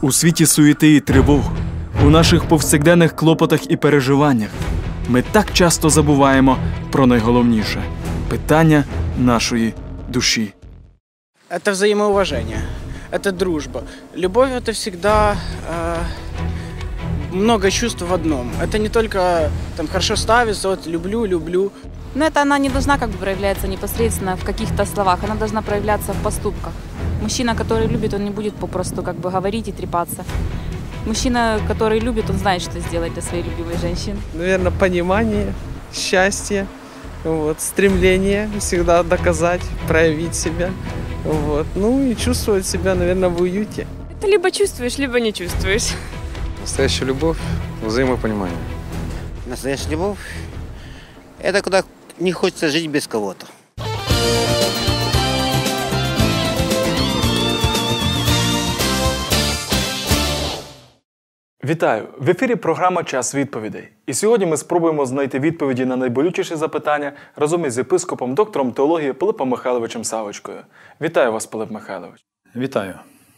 У світі суєти і тривог, у наших повсякденних клопотах і переживаннях ми так часто забуваємо про найголовніше питання нашої душі. Это взаимоуважение, это дружба. Любовь это всегда э, много чувств в одном. Это не только там хорошо ставится, вот люблю, люблю. Но это она не должна как бы проявляться непосредственно в каких-то словах, она должна проявляться в поступках. Мужчина, который любит, он не будет попросту как бы говорить и трепаться. Мужчина, который любит, он знает, что сделать для своей любимой женщины. наверное, понимание, счастье, вот, стремление всегда доказать, проявить себя, вот, ну и чувствовать себя, наверное, в уюте. Ты либо чувствуешь, либо не чувствуешь. Настоящая любовь, взаимопонимание. Настоящая любовь – это когда не хочется жить без кого-то. Вітаю! В ефірі програма Час відповідей. І сьогодні ми спробуємо знайти відповіді на найболючіші запитання разом із єпископом, доктором теології Пилипом Михайловичем Савочкою. Вітаю вас, Пилип Михайлович. Вітаю.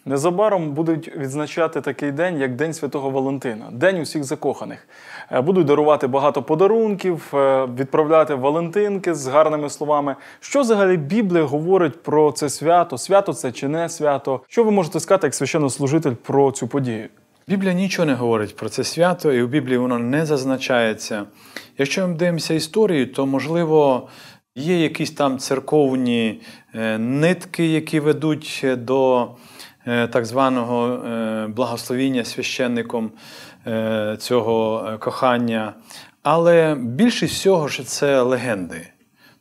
Незабаром будуть відзначати такий день, як День Святого Валентина, День усіх закоханих. Е, Будуть дарувати багато подарунків, е, відправляти Валентинки з гарними словами. Що взагалі Біблія говорить про це свято? Свято це чи не свято? Що ви можете сказати як священнослужитель про цю подію? Біблія нічого не говорить про це свято, і у Біблії воно не зазначається. Якщо ми дивимося історію, то можливо є якісь там церковні е, нитки, які ведуть до так званого благословіння священником цього е, кохання. Але більшість всього ж це легенди.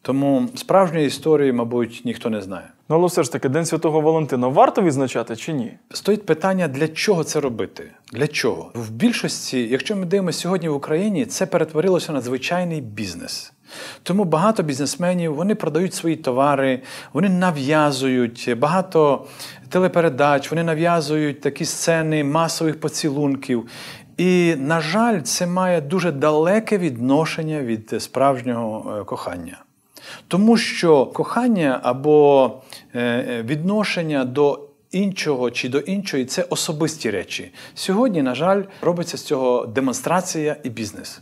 Тому справжньої історії, мабуть, ніхто не знає. Ну, але все ж таки, День Святого Валентина варто відзначати чи ні? Стоїть питання, для чого це робити? Для чого? В більшості, якщо ми дивимося сьогодні в Україні, це перетворилося на звичайний бізнес. Тому багато бізнесменів вони продають свої товари, вони нав'язують багато телепередач, вони нав'язують такі сцени масових поцілунків. І, на жаль, це має дуже далеке відношення від справжнього е, кохання. Тому що кохання або е, відношення до іншого чи до іншої це особисті речі. Сьогодні, на жаль, робиться з цього демонстрація і бізнес.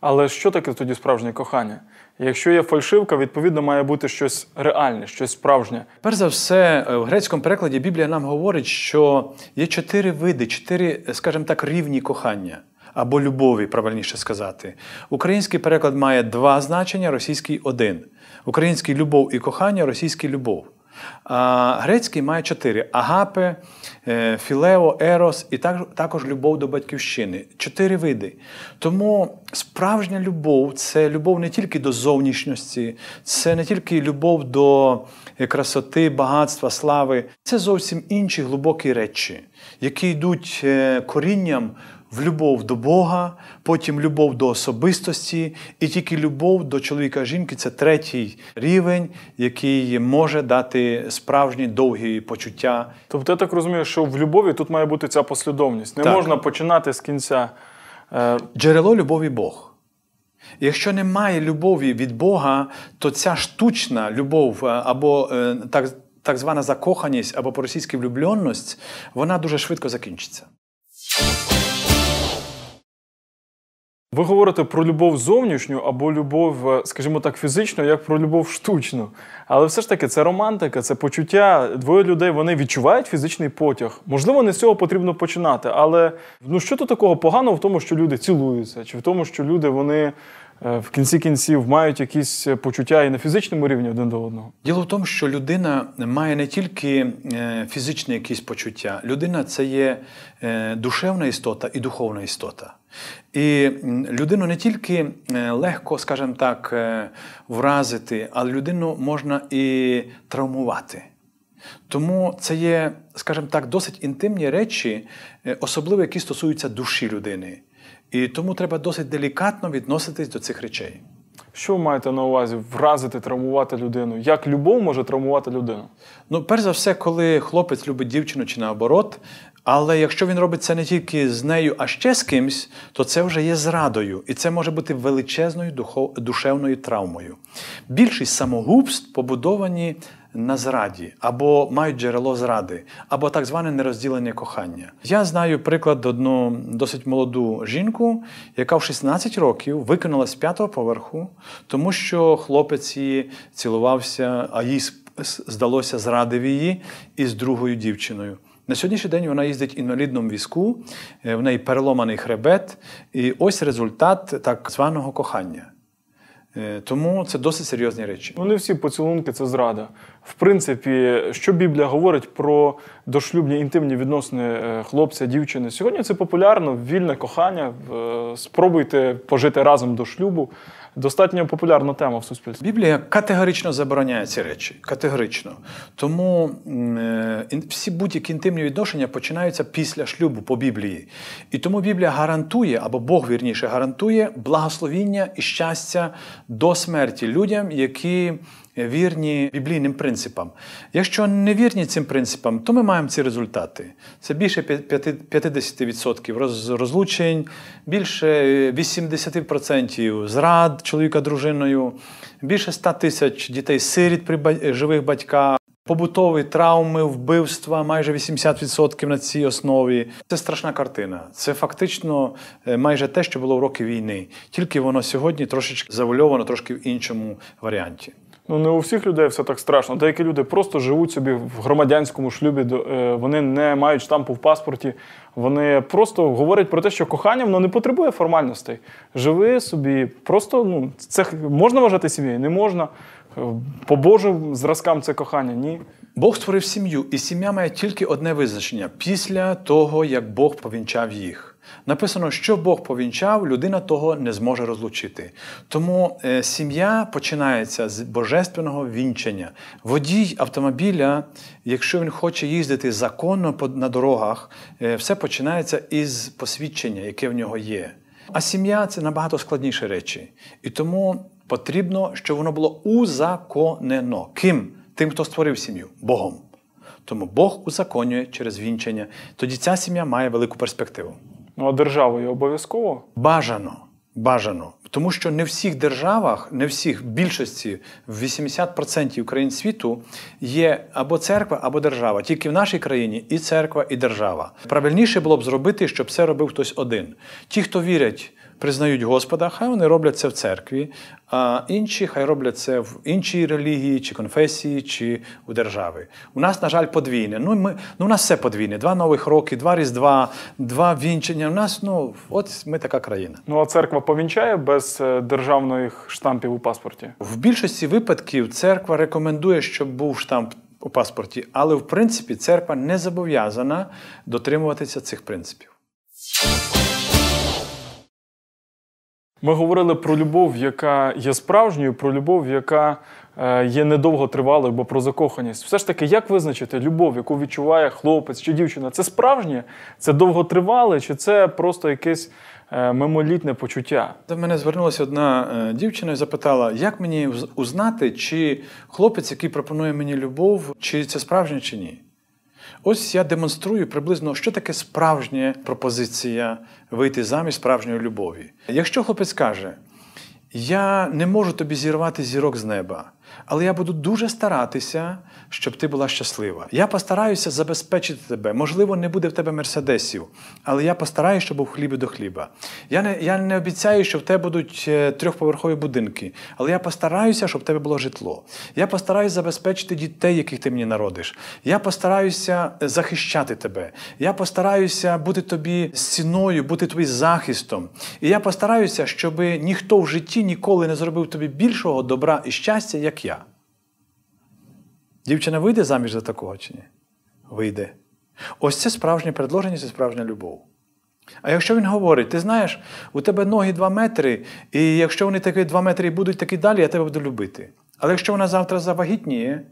Але що таке тоді справжнє кохання? Якщо є фальшивка, відповідно має бути щось реальне, щось справжнє. Перш за все, е, в грецькому перекладі Біблія нам говорить, що є чотири види, чотири, скажімо так, рівні кохання. Або любові, правильніше сказати. Український переклад має два значення, російський один. Український любов і кохання, російський любов. Грецький має чотири: агапе, е, філео, ерос і також любов до батьківщини. Чотири види. Тому справжня любов це любов не тільки до зовнішності, це не тільки любов до е, красоти, багатства, слави. Це зовсім інші глибокі речі, які йдуть е, корінням в любов до Бога, потім любов до особистості, і тільки любов до чоловіка жінки це третій рівень, який може дати справжні довгі почуття. Тобто я так розумію, що в любові тут має бути ця послідовність. Не Так. можна починати з кінця. Е, Джерело любові Бог. Якщо немає любові від Бога, то ця штучна любов е, або е, так, так звана закоханість, або по-російськи влюбленість, вона дуже швидко закінчиться. Ви говорите про любов зовнішню або любов, е, скажімо так, фізичну, як про любов штучну. Але все ж таки це романтика, це почуття. Двоє людей вони відчувають фізичний потяг. Можливо, не з цього потрібно починати. Але ну що тут такого поганого в тому, що люди цілуються, чи в тому, що люди вони е, в кінці кінців мають якісь почуття і на фізичному рівні один до одного. Діло в тому, що людина має не тільки е, фізичні якісь почуття, людина це є е, душевна істота і духовна істота. І людину не тільки е, легко, скажімо так, е, вразити, але людину можна і травмувати. Тому це є, скажімо так, досить інтимні речі, е, особливо які стосуються душі людини. І тому треба досить делікатно відноситись до цих речей. Що ви маєте на увазі вразити, травмувати людину? Як любов може травмувати людину? Ну, перш за все, коли хлопець любить дівчину чи наоборот, але якщо він робить це не тільки з нею, а ще з кимсь, то це вже є зрадою, і це може бути величезною духов... душевною травмою. Більшість самогубств побудовані на зраді, або мають джерело зради, або так зване нерозділене кохання. Я знаю приклад одну досить молоду жінку, яка в 16 років викинула з п'ятого поверху, тому що хлопець її цілувався, а їй здалося зрадив її із другою дівчиною. На сьогоднішній день вона їздить інвалідному візку, е, в неї переломаний хребет, і ось результат так званого кохання. Е, Тому це досить серйозні речі. Вони всі поцілунки це зрада. В принципі, що Біблія говорить про дошлюбні інтимні відносини е, хлопця, дівчини? Сьогодні це популярно, вільне кохання. е, Спробуйте пожити разом до шлюбу. Достатньо популярна тема в суспільстві. Біблія категорично забороняє ці речі. Категорично. Тому е, всі будь-які інтимні відношення починаються після шлюбу по Біблії. І тому Біблія гарантує, або Бог вірніше гарантує благословіння і щастя до смерті людям, які вірні біблійним принципам. Якщо не вірні цим принципам, то ми маємо ці результати. Це більше п'яти- 50% роз- розлучень, більше 80% зрад чоловіка дружиною, більше 100 тисяч дітей сиріт при живих батьках. Побутові травми, вбивства, майже 80% на цій основі. Це страшна картина. Це фактично е, майже те, що було в роки війни. Тільки воно сьогодні трошечки завульовано, трошки в іншому варіанті. Ну, не у всіх людей все так страшно. Деякі люди просто живуть собі в громадянському шлюбі, е, вони не мають штампу в паспорті. Вони просто говорять про те, що кохання воно не потребує формальностей. Живи собі, просто ну, це можна вважати сім'єю, не можна. Е, По Божим зразкам це кохання, ні. Бог створив сім'ю, і сім'я має тільки одне визначення після того, як Бог повінчав їх. Написано, що Бог повінчав, людина того не зможе розлучити. Тому е, сім'я починається з божественного вінчення. Водій автомобіля, якщо він хоче їздити законно на дорогах, е, все починається із посвідчення, яке в нього є. А сім'я це набагато складніші речі. І тому потрібно, щоб воно було узаконено. Ким? Тим, хто створив сім'ю Богом. Тому Бог узаконює через вінчення. Тоді ця сім'я має велику перспективу. Ну а державою обов'язково. Бажано. Бажано. Тому що не в всіх державах, не всіх, більшості, в 80% країн світу є або церква, або держава. Тільки в нашій країні і церква, і держава. Правильніше було б зробити, щоб це робив хтось один. Ті, хто вірять, признають Господа, хай вони роблять це в церкві, а інші хай роблять це в іншій релігії, чи конфесії, чи у держави. У нас, на жаль, подвійне. Ну, ми, ну, у нас все подвійне. Два нових роки, два різдва, два вінчення. У нас, ну, от ми така країна. Ну а церква повінчає без е, державних штампів у паспорті. В більшості випадків церква рекомендує, щоб був штамп у паспорті, але в принципі церква не зобов'язана дотримуватися цих принципів. Ми говорили про любов, яка є справжньою, про любов, яка е, є недовготривалою, або про закоханість. Все ж таки, як визначити любов, яку відчуває хлопець чи дівчина? Це справжнє, це довготривале, чи це просто якесь е, мимолітне почуття? До мене звернулася одна е, дівчина і запитала, як мені уз- узнати, чи хлопець, який пропонує мені любов, чи це справжнє, чи ні. Ось я демонструю приблизно, що таке справжня пропозиція вийти замість справжньої любові. Якщо хлопець каже, я не можу тобі зірвати зірок з неба, але я буду дуже старатися, щоб ти була щаслива. Я постараюся забезпечити тебе. Можливо, не буде в тебе мерседесів, але я постараюся, щоб був хліб до хліба. Я не, я не обіцяю, що в тебе будуть е, трьохповерхові будинки, але я постараюся, щоб в тебе було житло. Я постараюся забезпечити дітей, яких ти мені народиш. Я постараюся захищати тебе. Я постараюся бути тобі стіною, бути тобі захистом. І я постараюся, щоб ніхто в житті ніколи не зробив тобі більшого добра і щастя, як я. Дівчина вийде заміж за такого чи ні? Вийде. Ось це справжнє предложення, це справжня любов. А якщо він говорить, ти знаєш, у тебе ноги 2 метри, і якщо вони такі 2 метри і будуть такі далі, я тебе буду любити. Але якщо вона завтра завагітніє,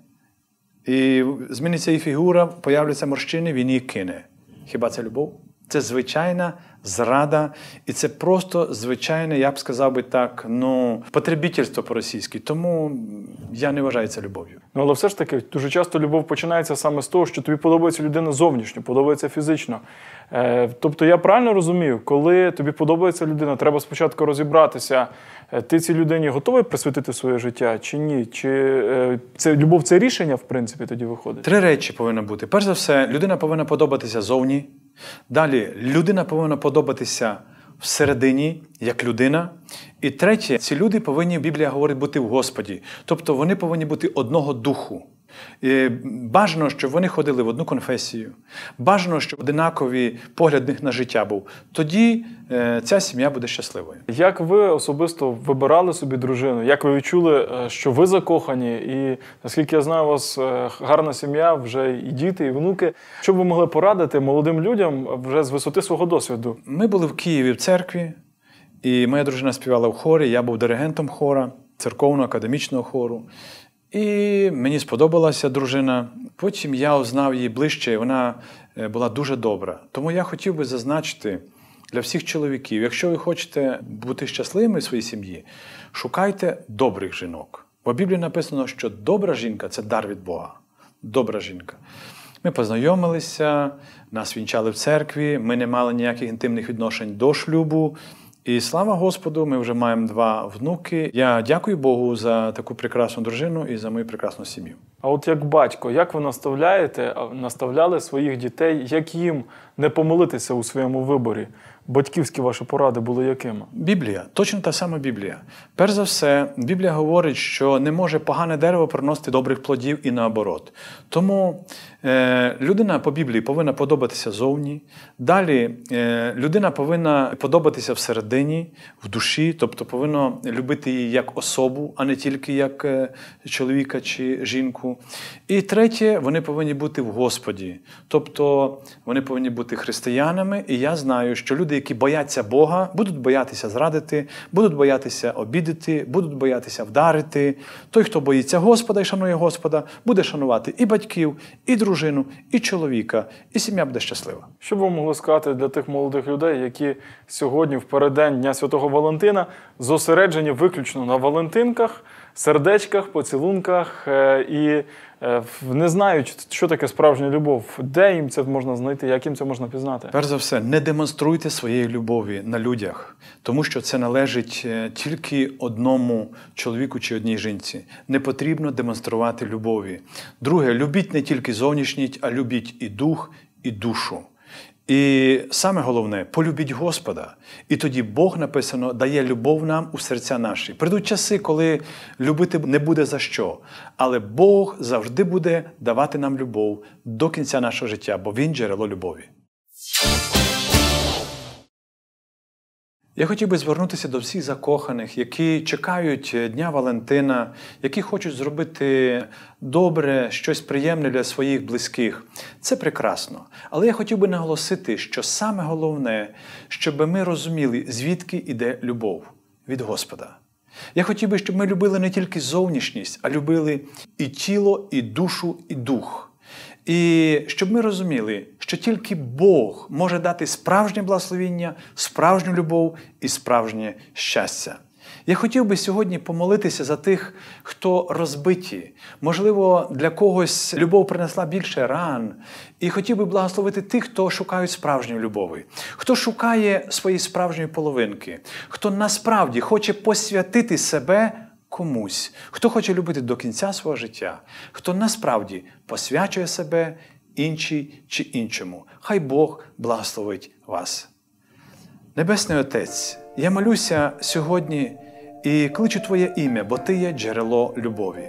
і зміниться її фігура, появляться морщини, він її кине. Хіба це любов? Це звичайна зрада, і це просто звичайне, я б сказав би так, ну, потребітельство по-російськи. Тому я не вважаю це любов'ю. Ну, але все ж таки, дуже часто любов починається саме з того, що тобі подобається людина зовнішньо, подобається фізично. Е, тобто, я правильно розумію, коли тобі подобається людина, треба спочатку розібратися, е, ти цій людині готовий присвятити своє життя чи ні? Чи е, це любов це рішення, в принципі, тоді виходить? Три речі повинно бути. Перш за все, людина повинна подобатися зовні. Далі, людина повинна подобатися всередині, як людина. І третє, ці люди повинні, Біблія говорить, бути в Господі. Тобто вони повинні бути одного духу. І Бажано, щоб вони ходили в одну конфесію, бажано, щоб одинаковий погляд на життя був. Тоді е, ця сім'я буде щасливою. Як ви особисто вибирали собі дружину? Як ви відчули, е, що ви закохані? І наскільки я знаю, у вас е, гарна сім'я, вже і діти, і внуки. Що б ви могли порадити молодим людям вже з висоти свого досвіду? Ми були в Києві в церкві, і моя дружина співала в хорі, я був диригентом хора, церковного академічного хору. І мені сподобалася дружина. Потім я узнав її ближче, і вона е, була дуже добра. Тому я хотів би зазначити для всіх чоловіків, якщо ви хочете бути щасливими в своїй сім'ї, шукайте добрих жінок. Бо в Біблії написано, що добра жінка це дар від Бога. Добра жінка. Ми познайомилися, нас вінчали в церкві, ми не мали ніяких інтимних відношень до шлюбу. І слава Господу, ми вже маємо два внуки. Я дякую Богу за таку прекрасну дружину і за мою прекрасну сім'ю. А от як батько, як ви наставляєте, наставляли своїх дітей, як їм не помилитися у своєму виборі? Батьківські ваші поради були якими? Біблія, точно та сама Біблія. Перш за все, Біблія говорить, що не може погане дерево приносити добрих плодів і наоборот. Тому е, людина по Біблії повинна подобатися зовні. Далі е, людина повинна подобатися всередині, в душі, тобто повинна любити її як особу, а не тільки як е, чоловіка чи жінку. І третє, вони повинні бути в Господі. Тобто вони повинні бути християнами. І я знаю, що люди, які бояться Бога, будуть боятися зрадити, будуть боятися обідати, будуть боятися вдарити. Той, хто боїться Господа і шанує Господа, буде шанувати і батьків, і дружину, і чоловіка, і сім'я буде щаслива. Що б ви могли сказати для тих молодих людей, які сьогодні, в переддень Дня Святого Валентина, зосереджені виключно на Валентинках, сердечках, поцілунках е, і е, не знають, що таке справжня любов, де їм це можна знайти, як їм це можна пізнати? Перш за все, не демонструйте своєї любові на людях, тому що це належить е, тільки одному чоловіку чи одній жінці. Не потрібно демонструвати любові. Друге, любіть не тільки зовнішність, а любіть і дух, і душу. І саме головне, полюбіть Господа. І тоді Бог написано дає любов нам у серця наші. Прийдуть часи, коли любити не буде за що, але Бог завжди буде давати нам любов до кінця нашого життя, бо Він джерело любові. Я хотів би звернутися до всіх закоханих, які чекають Дня Валентина, які хочуть зробити добре, щось приємне для своїх близьких. Це прекрасно. Але я хотів би наголосити, що саме головне, щоб ми розуміли, звідки йде любов від Господа. Я хотів би, щоб ми любили не тільки зовнішність, а любили і тіло, і душу, і дух. І щоб ми розуміли, що тільки Бог може дати справжнє благословіння, справжню любов і справжнє щастя. Я хотів би сьогодні помолитися за тих, хто розбиті. Можливо, для когось любов принесла більше ран. І хотів би благословити тих, хто шукають справжньої любові, хто шукає своєї справжньої половинки, хто насправді хоче посвятити себе комусь, хто хоче любити до кінця свого життя, хто насправді посвячує себе іншій чи іншому. Хай Бог благословить вас. Небесний Отець, я молюся сьогодні і кличу Твоє ім'я, бо Ти є джерело любові.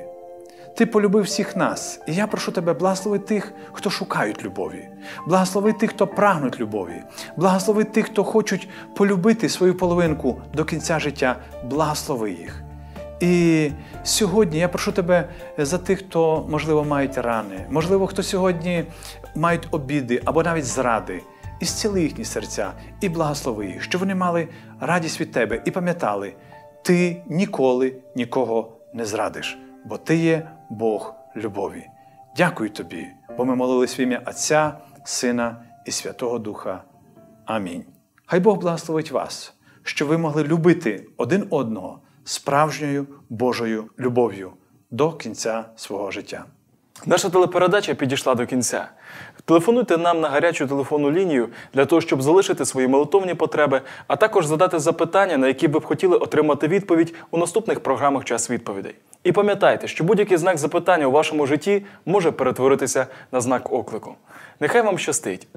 Ти полюбив всіх нас, і я прошу тебе, благослови тих, хто шукають любові, благослови тих, хто прагнуть любові, благослови тих, хто хочуть полюбити свою половинку до кінця життя, благослови їх. І сьогодні я прошу тебе за тих, хто, можливо, мають рани, можливо, хто сьогодні мають обіди або навіть зради. І зціли їхні серця, і благослови їх, щоб вони мали радість від тебе і пам'ятали, ти ніколи нікого не зрадиш, бо ти є Бог любові. Дякую тобі, бо ми молились в ім'я Отця, Сина і Святого Духа. Амінь. Хай Бог благословить вас, щоб ви могли любити один одного справжньою Божою любов'ю до кінця свого життя. Наша телепередача підійшла до кінця. Телефонуйте нам на гарячу телефонну лінію для того, щоб залишити свої молитовні потреби, а також задати запитання, на які ви б хотіли отримати відповідь у наступних програмах Час відповідей. І пам'ятайте, що будь-який знак запитання у вашому житті може перетворитися на знак оклику. Нехай вам щастить!